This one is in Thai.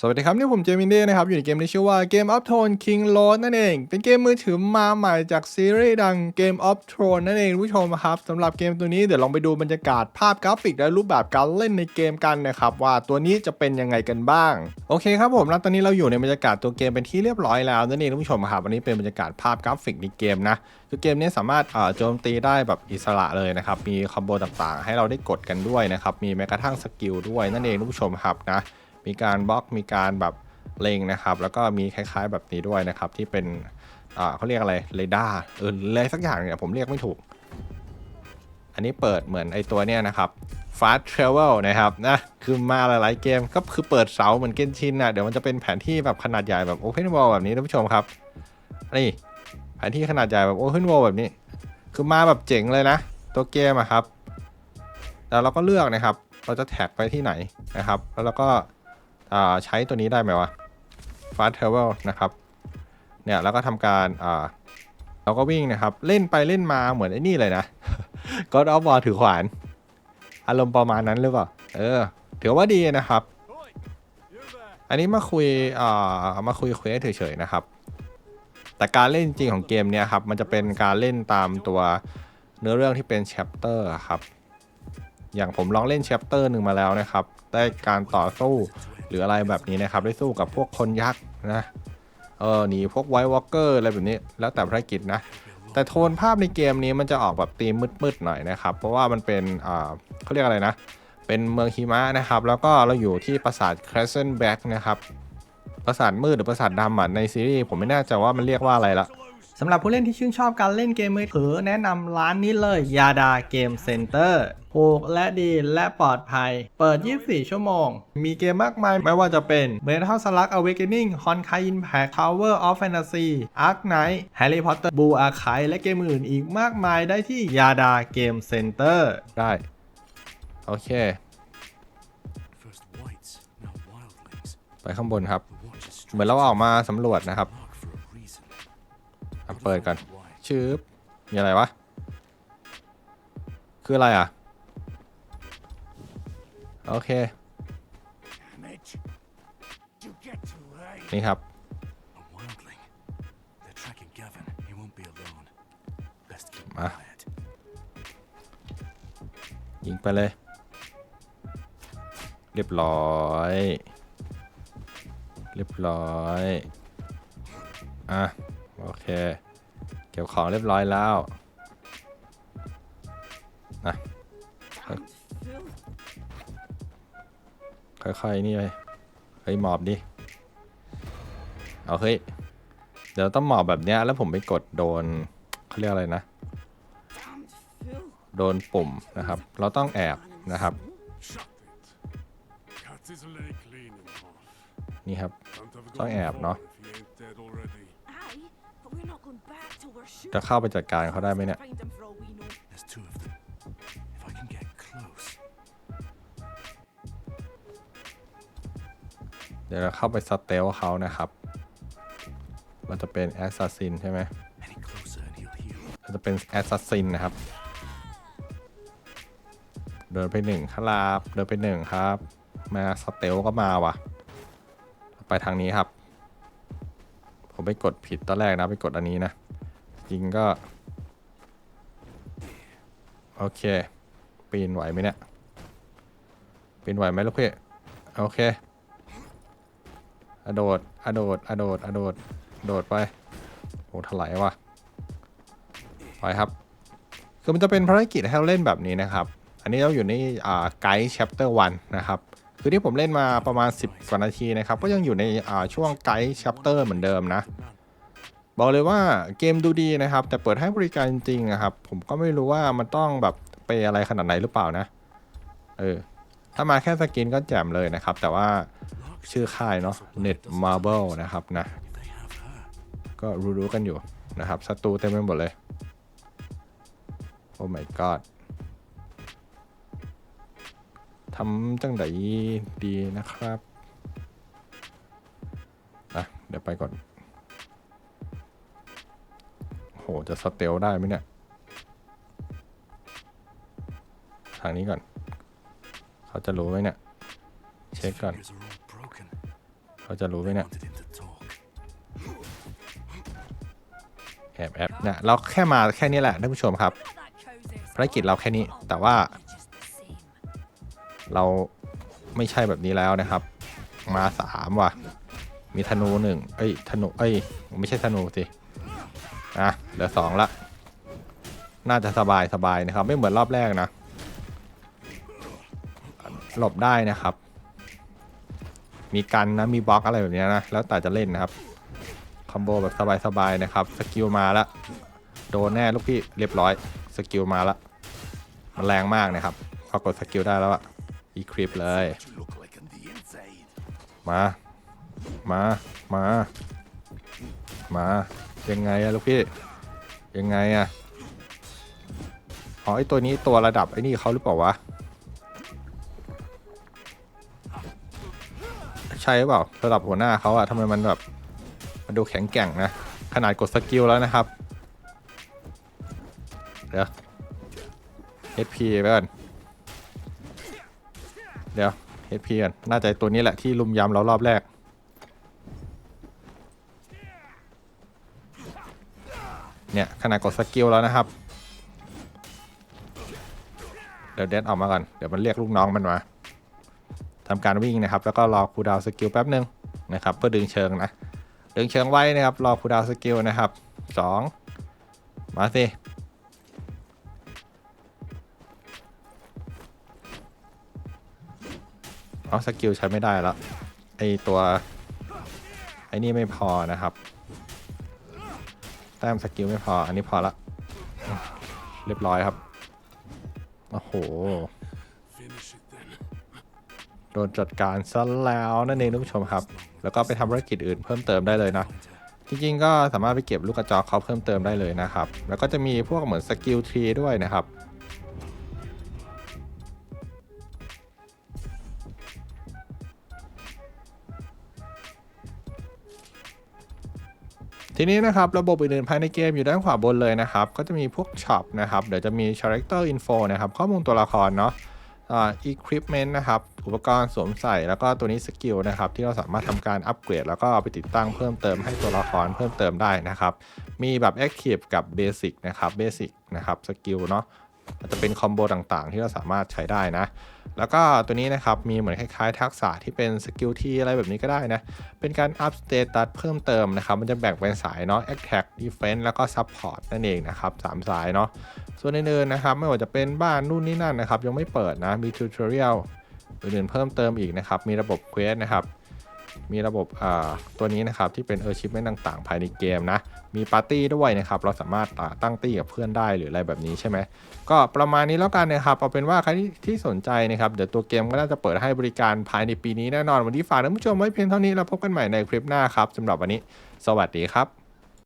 สวัสดีครับ นี่ผมเจมินเด้นะครับ อยู่ในเกมที่ชื่อว่า Game of t h r o n e King Road นั่นเอง เป็นเกมมือถือมาใหม่จากซีรีส์ดัง Game of Throne นั่นเองผู้ชมครับสำหรับเกมตัวนี้เดี๋ยวลองไปดูบรรยากาศภาพกราฟิก และรูปแบบการเล่นในเกมกันนะครับ ว่าตัวนี้จะเป็นยังไงกันบ้าง โอเคครับผมแล้วตอนนี้เราอยู่ในบรรยากาศตัวเกมเป็นที่เรียบร้อยแล้วนั่นเองผู้ชมครับวันนี้เป็นบรรยากาศภาพกราฟิกในเกมนะคือเกมนี้สามารถเอ่อโจมตีได้แบบอิสระเลยนะครับมีคอมโบต่างๆ ให้เราได้กดกันด้วยนะครับมีแม้กระทั่งสกิลด้วยนั่นเองผู้ชมครับนะ มีการบล็อกมีการแบบเล็งนะครับ แล้วก็มีคล้ายๆแบบนี้ด้วยนะครับ ที่เป็นเขาเรียกอะไรเรดาร์เอออะไรสักอย่างเนี่ยผมเรียกไม่ถูก อันนี้เปิดเหมือนไอตัวเนี้ยนะครับ Fast Travel นะครับนะคือมาหลายๆเกมก็คือเปิดเสาเหมือนเกนชินนะเดี๋ยวมันจะเป็นแผนที่แบบขนาดใหญ่แบบ Open World แบบนี้ท่านผู้ชมครับนี่แผนที่ขนาดใหญ่แบบ Open World แบบนี้ คือมาแบบเจ๋งเลยนะ ตัวเกมอะครับ แล้วเราก็เลือกนะครับ เราจะแท็กไปที่ไหนนะครับ แล้วเราก็ ใช้ตัวนี้ได้ไหมวะ fast travel นะครับเนี่ยแล้วก็ทำการอ่าเราก็วิ่งนะครับ เล่นไปเล่นมาเหมือนไอ้นี่เลยนะ God of War ถือขวาน อารมณ์ประมาณนั้นหรือเปล่า เออ ถือว่าดีนะครับ อันนี้มาคุยอ่ามาคุยเควสเฉยๆนะครับ แต่การเล่นจริงของเกมเนี่ยครับ มันจะเป็นการเล่นตามตัวเนื้อเรื่องที่เป็นแชปเตอร์ครับ อย่างผมลองเล่นแชปเตอร์หนึ่งมาแล้วนะครับ ได้การต่อสู้ หรืออะไรแบบนี้นะครับ ได้สู้กับพวกคนยักษ์นะเออหนีพวกไวท์วอลเกอร์อะไรแบบนี้ แล้วแต่ภารกิจนะ แต่โทนภาพในเกมนี้มันจะออกแบบธีมมืดๆหน่อยนะครับ เพราะว่ามันเป็นอ่าเขาเรียกอะไรนะ เป็นเมืองหิมะนะครับ แล้วก็เราอยู่ที่ปราสาท Crescent Back นะครับปราสาทมืดหรือปราสาทดำอะในซีรีส์ผมไม่แน่ใจว่ามันเรียกว่าอะไรละ สำหรับผู้เล่นที่ชื่นชอบการเล่นเกมมือถือแนะนำร้านนี้เลยยาดาเกมเซ็นเตอร์ถูกและดีและปลอดภัย เปิด 24 ชั่วโมง มีเกมมากมาย ไม่ว่าจะเป็น Metal Slug Awakening Honkai Impact Tower of Fantasy Ark Knight Harry Potter Blue Archive และเกมอื่นอีกมากมายได้ที่ยาดาเกมเซ็นเตอร์ได้ โอเค First whites, now wildlings. ไปข้างบนครับ The watch is เหมือนเราออกมาสำรวจนะครับ เปิดก่อนชืบมีอะไรวะ คืออะไรอะ โอเค นี่ครับ มา ยิงไปเลย เรียบร้อย เรียบร้อย อะ เคเก็บของเรียบร้อยแล้วอะค่อยๆนี่เลยเฮ้ยหมอบดิ เอาเฮ้ย เดี๋ยวต้องหมอบแบบเนี้ยแล้วผมไปกดโดนเขาเรียกอะไรนะ โดนปุ่มนะครับ เราต้องแอบนะครับ นี่ครับ Can't have จะเข้าไปจัดการเขาได้ไหมเนี่ย Find him for all we know. There's two of them. If I can get close. เดี๋ยวเราเข้าไปสเตลเขานะครับมันจะเป็นแอสซัสซินใช่ไหม Any closer and he'll heal. มันจะเป็นแอสซัสซินนะครับ เดินไปหนึ่งครับ เดินไปหนึ่งครับ มาสเตลก็มาว่ะ ไปทางนี้ครับ ผมไปกดผิดตอนแรกนะ ไปกดอันนี้นะ จริงก็ โอเค ปีนไหวไหมเนี่ย ปีนไหวไหมลูกพี่โอเคอโดดอโดดอโดดอโดด โดดไปโอ้ถลายว่ะ ไปครับ คือมันจะเป็นภารกิจให้เราเล่นแบบนี้นะครับ อันนี้เราอยู่ในอ่าไกด์ chapter 1นะครับ คือที่ผมเล่นมาประมาณ 10 กว่านาทีนะครับ ก็ยังอยู่ในอ่าช่วงไกด์ chapter เหมือนเดิมนะ บอกเลยว่าเกมดูดีนะครับ แต่เปิดให้บริการจริงๆนะครับ ผมก็ไม่รู้ว่ามันต้องแบบไปอะไรขนาดไหนหรือเปล่านะ เออ ถ้ามาแค่สกินก็แจ่มเลยนะครับ แต่ว่าชื่อค่ายเนาะ Net Marble นะครับนะ ก็รู้ๆกันอยู่นะครับศัตรูเต็มไปหมดเลย โอ้ my god ทำจังไดดีนะครับ อะ เดี๋ยวไปก่อน หจะสเตลได้ไหมเนี่ย ทางนี้ก่อน เขาจะรู้ไหมเนี่ย เช็คก่อน เขาจะรู้ไหมเนี่ย แอบแอบเนี่ยเราแค่มาแค่นี้แหละท่านผู้ชมครับ ภารกิจเราแค่นี้ แต่ว่า เราไม่ใช่แบบนี้แล้วนะครับ มาสามว่ะ มีธนูหนึ่งเอ้ยธนู เอ้ย ไม่ใช่ธนูสิ อะเหลือสองละ น่าจะสบายสบายนะครับ ไม่เหมือนรอบแรกนะ หลบได้นะครับ มีกันนะ มีบล็อกอะไรแบบนี้นะ แล้วแต่จะเล่นนะครับคอมโบแบบสบายๆนะครับ สกิลมาล้วโดนแน่ลูกพี่เรียบร้อย สกิลมาล้วมันแรงมากนะครับ พอกดสกิลได้แล้วอะอีคลิปเลย มา มา มา มา ยังไงอะลูกพี่ ยังไงอะอ๋อไอตัวนี้ตัวระดับไอ้นี่เขาหรือเปล่าวะ ใช่หรือเปล่าระดับหัวหน้าเขาอะทำไมมันแบบมันดูแข็งแกร่งนะ ขนาดกดสกิลแล้วนะครับ เดี๋ยว HP ไปก่อน เดี๋ยว HP ก่อนน่าจะตัวนี้แหละที่ลุมยำเรารอบแรก เนี่ยขนาดกดสกิลแล้วนะครับ เดี๋ยวเดนออกมาก่อน เดี๋ยวมันเรียกลูกน้องมันมาทำการวิ่งนะครับ แล้วก็รอคูดาวสกิลแป๊บหนึ่งนะครับ เพื่อดึงเชิงนะ ดึงเชิงไว้นะครับ รอคูดาวสกิลนะครับสองมาสิเอาสกิลใช้ไม่ได้แล้วไอตัวไอนี่ไม่พอนะครับ แต้มสกิลไม่พอ อันนี้พอละ เรียบร้อยครับ โอ้โห โดนจัดการซะแล้วนั่นเองทุกผู้ชมครับ แล้วก็ไปทำธุรกิจอื่นเพิ่มเติมได้เลยนะ จริงๆ ก็สามารถไปเก็บลูกกระจอกเขาเพิ่มเติมได้เลยนะครับ แล้วก็จะมีพวกเหมือนสกิลทรีด้วยนะครับ ทีนี้นะครับระบบอื่นๆภายในเกมอยู่ด้านขวาบนเลยนะครับ ก็จะมีพวกช็อปนะครับ เดี๋ยวจะมี character info นะครับ ข้อมูลตัวละครเนาะอ่า equipment นะครับ อุปกรณ์สวมใส่แล้วก็ตัวนี้สกิลนะครับ ที่เราสามารถทำการอัปเกรด แล้วก็เอาไปติดตั้งเพิ่มเติมให้ตัวละครเพิ่มเติมได้นะครับ มีแบบ active กับ basic นะครับ basic นะครับสกิลเนาะ อาจจะเป็นคอมโบต่างๆ ที่เราสามารถใช้ได้นะ แล้วก็ตัวนี้นะครับมีเหมือนคล้ายๆ ทักษะที่เป็นสกิลที่อะไรแบบนี้ก็ได้นะ เป็นการอัพสเตตัสเพิ่มเติมนะครับ มันจะแบ่งเป็นสายเนาะ Attack Defense แล้วก็ Support นั่นเองนะครับสามสายเนาะ ส่วนอื่นๆนะครับ ไม่ว่าจะเป็นบ้านนู่นนี่นั่นนะครับ ยังไม่เปิดนะ มีทูตอเรียลอื่นๆเพิ่มเติมอีกนะครับ มีระบบเควสนะครับ มีระบบอ่าตัวนี้นะครับที่เป็น Achievement ต่างๆ ภายในเกมนะ มีปาร์ตี้ด้วยนะครับ เราสามารถตั้งตี้กับเพื่อนได้หรืออะไรแบบนี้ใช่ไหมก็ประมาณนี้แล้วกันนะครับ เอาเป็นว่าใครที่ที่สนใจนะครับ เดี๋ยวตัวเกมก็น่าจะเปิดให้บริการภายในปีนี้แน่นอน วันนี้ฝากท่านผู้ชมไว้เพียงเท่านี้ แล้วพบกันใหม่ในคลิปหน้าครับสำหรับวันนี้ สวัสดีครับ